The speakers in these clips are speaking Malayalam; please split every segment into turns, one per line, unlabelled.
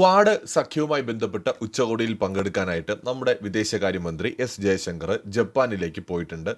ക്വാഡ് സഖ്യവുമായി ബന്ധപ്പെട്ട ഉച്ചകോടിയിൽ പങ്കെടുക്കാനായിട്ട് നമ്മുടെ വിദേശകാര്യമന്ത്രി എസ് ജയശങ്കർ ജപ്പാനിലേക്ക് പോയിട്ടുണ്ട്.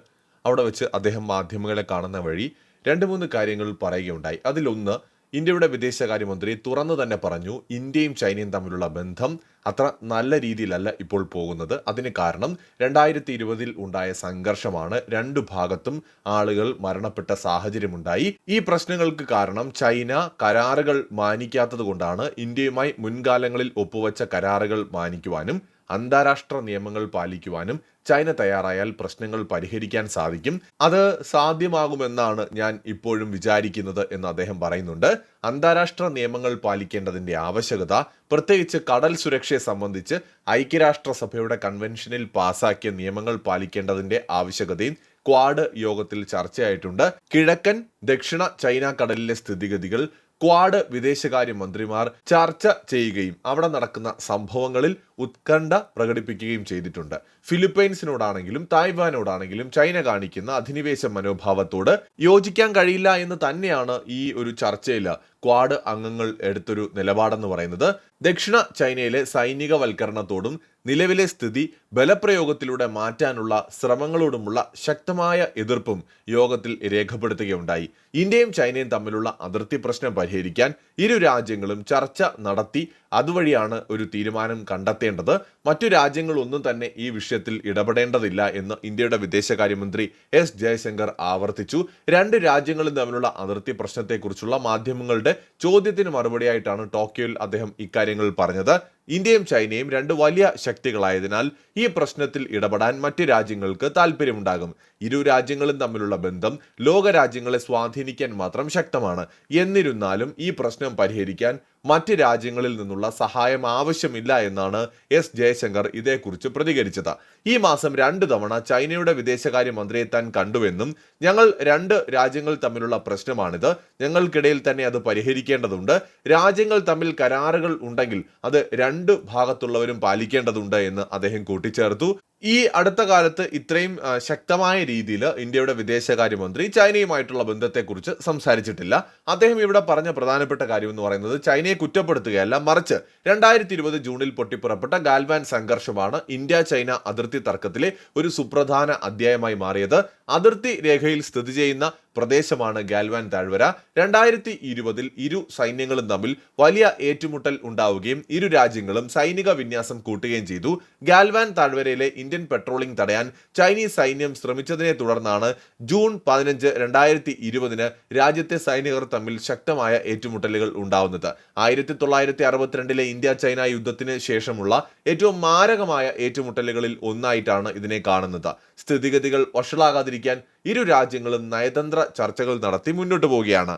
അവിടെ വെച്ച് അദ്ദേഹം മാധ്യമങ്ങളെ കാണുന്ന വഴി രണ്ട് മൂന്ന് കാര്യങ്ങൾ പറയുകയുണ്ടായി. അതിലൊന്ന് ഇന്ത്യയുടെ വിദേശകാര്യമന്ത്രി തുറന്നു തന്നെ പറഞ്ഞു ഇന്ത്യയും ചൈനയും തമ്മിലുള്ള ബന്ധം അത്ര നല്ല രീതിയിലല്ല ഇപ്പോൾ പോകുന്നത്. അതിന് കാരണം രണ്ടായിരത്തി ഇരുപതിൽ ഉണ്ടായ സംഘർഷമാണ്. രണ്ടു ഭാഗത്തും ആളുകൾ മരണപ്പെട്ട സാഹചര്യമുണ്ടായി. ഈ പ്രശ്നങ്ങൾക്ക് കാരണം ചൈന കരാറുകൾ മാനിക്കാത്തത് കൊണ്ടാണ് ഇന്ത്യയുമായി മുൻകാലങ്ങളിൽ ഒപ്പുവച്ച കരാറുകൾ മാനിക്കുവാനും അന്താരാഷ്ട്ര നിയമങ്ങൾ പാലിക്കുവാനും ചൈന തയ്യാറായാൽ പ്രശ്നങ്ങൾ പരിഹരിക്കാൻ സാധിക്കും. അത് സാധ്യമാകുമെന്നാണ് ഞാൻ ഇപ്പോഴും വിചാരിക്കുന്നത് എന്ന് അദ്ദേഹം പറയുന്നുണ്ട്. അന്താരാഷ്ട്ര നിയമങ്ങൾ പാലിക്കേണ്ടതിന്റെ ആവശ്യകത പ്രത്യേകിച്ച് കടൽ സുരക്ഷയെ സംബന്ധിച്ച് ഐക്യരാഷ്ട്രസഭയുടെ കൺവെൻഷനിൽ പാസാക്കിയ നിയമങ്ങൾ പാലിക്കേണ്ടതിന്റെ ആവശ്യകതയും ക്വാഡ് യോഗത്തിൽ ചർച്ചയായിട്ടുണ്ട്. കിഴക്കൻ ദക്ഷിണ ചൈന കടലിലെ സ്ഥിതിഗതികൾ ക്വാഡ് വിദേശകാര്യമന്ത്രിമാർ ചർച്ച ചെയ്യുകയും അവിടെ നടക്കുന്ന സംഭവങ്ങളിൽ ഉത്കണ്ഠ പ്രകടിപ്പിക്കുകയും ചെയ്തിട്ടുണ്ട്. ഫിലിപ്പൈൻസിനോടാണെങ്കിലും തായ്വാനോടാണെങ്കിലും ചൈന കാണിക്കുന്ന അധിനിവേശ മനോഭാവത്തോട് യോജിക്കാൻ കഴിയില്ല എന്ന് തന്നെയാണ് ഈ ഒരു ചർച്ചയിൽ ക്വാഡ് അംഗങ്ങൾ എടുത്തൊരു നിലപാടെന്ന് പറയുന്നത് ദക്ഷിണ ചൈനയിലെ സൈനികവൽക്കരണത്തോടും നിലവിലെ സ്ഥിതി ബലപ്രയോഗത്തിലൂടെ മാറ്റാനുള്ള ശ്രമങ്ങളോടുമുള്ള ശക്തമായ എതിർപ്പും യോഗത്തിൽ രേഖപ്പെടുത്തുകയുണ്ടായി. ഇന്ത്യയും ചൈനയും തമ്മിലുള്ള അതിർത്തി പ്രശ്നം പരിഹരിക്കാൻ ഇരു രാജ്യങ്ങളും ചർച്ച നടത്തി അതുവഴിയാണ് ഒരു തീരുമാനം കണ്ടെത്തേണ്ടത്. മറ്റു രാജ്യങ്ങളൊന്നും തന്നെ ഈ വിഷയത്തിൽ ഇടപെടേണ്ടതില്ല എന്ന് ഇന്ത്യയുടെ വിദേശകാര്യമന്ത്രി എസ് ജയശങ്കർ ആവർത്തിച്ചു. രണ്ട് രാജ്യങ്ങളും തമ്മിലുള്ള അതിർത്തി പ്രശ്നത്തെക്കുറിച്ചുള്ള മാധ്യമങ്ങളുടെ ചോദ്യത്തിന് മറുപടിയായിട്ടാണ് ടോക്കിയോയിൽ അദ്ദേഹം ഇക്കാര്യങ്ങൾ പറഞ്ഞത്. ഇന്ത്യയും ചൈനയും രണ്ട് വലിയ ശക്തികളായതിനാൽ ഈ പ്രശ്നത്തിൽ ഇടപെടാൻ മറ്റ് രാജ്യങ്ങൾക്ക് താല്പര്യമുണ്ടാകും ഇരു രാജ്യങ്ങളും തമ്മിലുള്ള ബന്ധം ലോക രാജ്യങ്ങളെ സ്വാധീനിക്കാൻ മാത്രം ശക്തമാണ്. എന്നിരുന്നാലും ഈ പ്രശ്നം പരിഹരിക്കാൻ മറ്റ് രാജ്യങ്ങളിൽ നിന്നുള്ള സഹായം ആവശ്യമില്ല എന്നാണ് എസ് ജയശങ്കർ ഇതേക്കുറിച്ച് പ്രതികരിച്ചത്. ഈ മാസം രണ്ട് തവണ ചൈനയുടെ വിദേശകാര്യമന്ത്രിയെ താൻ കണ്ടുവെന്നും ഞങ്ങൾ രണ്ട് രാജ്യങ്ങൾ തമ്മിലുള്ള പ്രശ്നമാണിത്. ഞങ്ങൾക്കിടയിൽ തന്നെ അത് പരിഹരിക്കേണ്ടതുണ്ട്. രാജ്യങ്ങൾ തമ്മിൽ കരാറുകൾ ഉണ്ടെങ്കിൽ അത് രണ്ട് ഭാഗത്തുള്ളവരും പാലിക്കേണ്ടതുണ്ട് എന്ന് അദ്ദേഹം കൂട്ടിച്ചേർത്തു. ഈ അടുത്ത കാലത്ത് ഇത്രയും ശക്തമായ രീതിയിൽ ഇന്ത്യയുടെ വിദേശകാര്യമന്ത്രി ചൈനയുമായിട്ടുള്ള ബന്ധത്തെക്കുറിച്ച് സംസാരിച്ചിട്ടില്ല. അദ്ദേഹം ഇവിടെ പറഞ്ഞ പ്രധാനപ്പെട്ട കാര്യം എന്ന് പറയുന്നത് ചൈനയെ കുറ്റപ്പെടുത്തുകയല്ല മറിച്ച് രണ്ടായിരത്തി ഇരുപത് ജൂണിൽ പൊട്ടിപ്പുറപ്പെട്ട ഗാൽവാൻ സംഘർഷമാണ് ഇന്ത്യ ചൈന അതിർത്തി തർക്കത്തിലെ ഒരു സുപ്രധാന അധ്യായമായി മാറിയത്. അതിർത്തി രേഖയിൽ സ്ഥിതി ചെയ്യുന്ന പ്രദേശമാണ് ഗാൽവാൻ താഴ്വര. രണ്ടായിരത്തി ഇരുപതിൽ ഇരു സൈന്യങ്ങളും തമ്മിൽ വലിയ ഏറ്റുമുട്ടൽ ഉണ്ടാവുകയും ഇരു രാജ്യങ്ങളും സൈനിക വിന്യാസം കൂട്ടുകയും ചെയ്തു. ഗാൽവാൻ താഴ്വരയിലെ ഇന്ത്യൻ പെട്രോളിംഗ് തടയാൻ ചൈനീസ് സൈന്യം ശ്രമിച്ചതിനെ തുടർന്നാണ് ജൂൺ പതിനഞ്ച് രണ്ടായിരത്തി ഇരുപതിന് രാജ്യത്തെ സൈനികർ തമ്മിൽ ശക്തമായ ഏറ്റുമുട്ടലുകൾ ഉണ്ടാവുന്നത്. ആയിരത്തി തൊള്ളായിരത്തി അറുപത്തിരണ്ടിലെ ഇന്ത്യ ചൈന യുദ്ധത്തിന് ശേഷമുള്ള ഏറ്റവും മാരകമായ ഏറ്റുമുട്ടലുകളിൽ ഒന്നായിട്ടാണ് ഇതിനെ കാണുന്നത്. സ്ഥിതിഗതികൾ വഷളാകാതിരിക്കാൻ ഇരു രാജ്യങ്ങളും നയതന്ത്ര ചർച്ചകൾ നടത്തി മുന്നോട്ട് പോവുകയാണ്.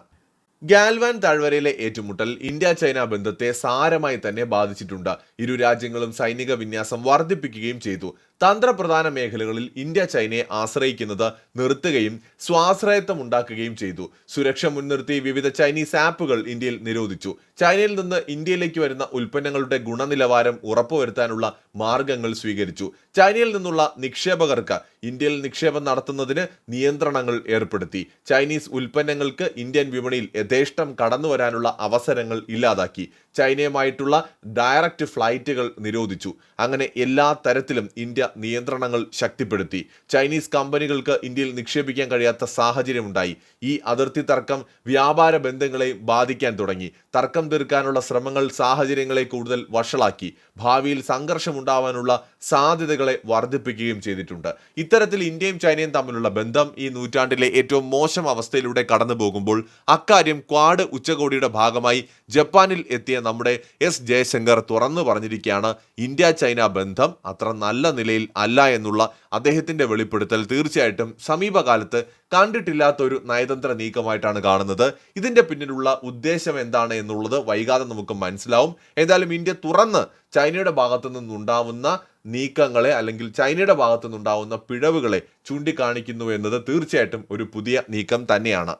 ഗാൽവാൻ താഴ്വരയിലെ ഏറ്റുമുട്ടൽ ഇന്ത്യ ചൈന ബന്ധത്തെ സാരമായി തന്നെ ബാധിച്ചിട്ടുണ്ട്. ഇരു രാജ്യങ്ങളും സൈനിക വിന്യാസം വർദ്ധിപ്പിക്കുകയും ചെയ്തു. തന്ത്രപ്രധാന മേഖലകളിൽ ഇന്ത്യ ചൈനയെ ആശ്രയിക്കുന്നത് നിർത്തുകയും സ്വാശ്രയത്വം ഉണ്ടാക്കുകയും ചെയ്തു. സുരക്ഷ മുൻനിർത്തി വിവിധ ചൈനീസ് ആപ്പുകൾ ഇന്ത്യയിൽ നിരോധിച്ചു. ചൈനയിൽ നിന്ന് ഇന്ത്യയിലേക്ക് വരുന്ന ഉൽപ്പന്നങ്ങളുടെ ഗുണനിലവാരം ഉറപ്പുവരുത്താനുള്ള മാർഗങ്ങൾ സ്വീകരിച്ചു. ചൈനയിൽ നിന്നുള്ള നിക്ഷേപകർക്ക് ഇന്ത്യയിൽ നിക്ഷേപം നടത്തുന്നതിന് നിയന്ത്രണങ്ങൾ ഏർപ്പെടുത്തി. ചൈനീസ് ഉൽപ്പന്നങ്ങൾക്ക് ഇന്ത്യൻ വിപണിയിൽ യഥേഷ്ടം കടന്നു വരാനുള്ള അവസരങ്ങൾ ഇല്ലാതാക്കി. ചൈനയുമായിട്ടുള്ള ഡയറക്റ്റ് ഫ്ലൈറ്റുകൾ നിരോധിച്ചു. അങ്ങനെ എല്ലാ തരത്തിലും ഇന്ത്യ നിയന്ത്രണങ്ങൾ ശക്തിപ്പെടുത്തി. ചൈനീസ് കമ്പനികൾക്ക് ഇന്ത്യയിൽ നിക്ഷേപിക്കാൻ കഴിയാത്ത സാഹചര്യമുണ്ടായി. ഈ അതിർത്തി തർക്കം വ്യാപാര ബന്ധങ്ങളെ ബാധിക്കാൻ തുടങ്ങി. തർക്കം തീർക്കാനുള്ള ശ്രമങ്ങൾ സാഹചര്യങ്ങളെ കൂടുതൽ വഷളാക്കി. ഭാവിയിൽ സംഘർഷമുണ്ടാവാനുള്ള സാധ്യതകളെ വർദ്ധിപ്പിക്കുകയും ചെയ്തിട്ടുണ്ട്. ഇത്തരത്തിൽ ഇന്ത്യയും ചൈനയും തമ്മിലുള്ള ബന്ധം ഈ നൂറ്റാണ്ടിലെ ഏറ്റവും മോശം അവസ്ഥയിലൂടെ കടന്നു പോകുമ്പോൾ അക്കാര്യം ക്വാഡ് ഉച്ചകോടിയുടെ ഭാഗമായി ജപ്പാനിൽ എത്തിയ നമ്മുടെ എസ് ജയശങ്കർ തുറന്നു പറഞ്ഞിരിക്കുകയാണ് ഇന്ത്യ ചൈന ബന്ധം അത്ര നല്ല നിലയിൽ അല്ല എന്നുള്ള അദ്ദേഹത്തിന്റെ വെളിപ്പെടുത്തൽ തീർച്ചയായിട്ടും സമീപകാലത്ത് കണ്ടിട്ടില്ലാത്ത ഒരു നയതന്ത്ര നീക്കമായിട്ടാണ് കാണുന്നത്. ഇതിന്റെ പിന്നിലുള്ള ഉദ്ദേശം എന്താണ് എന്നുള്ളത് വൈകാതെ നമുക്ക് മനസ്സിലാവും. ഏതായാലും ഇന്ത്യ തുറന്ന് ചൈനയുടെ ഭാഗത്തു നിന്നുണ്ടാവുന്ന നീക്കങ്ങളെ അല്ലെങ്കിൽ ചൈനയുടെ ഭാഗത്തു നിന്നുണ്ടാവുന്ന പിഴവുകളെ ചൂണ്ടിക്കാണിക്കുന്നു എന്നത് തീർച്ചയായിട്ടും ഒരു പുതിയ നീക്കം തന്നെയാണ്.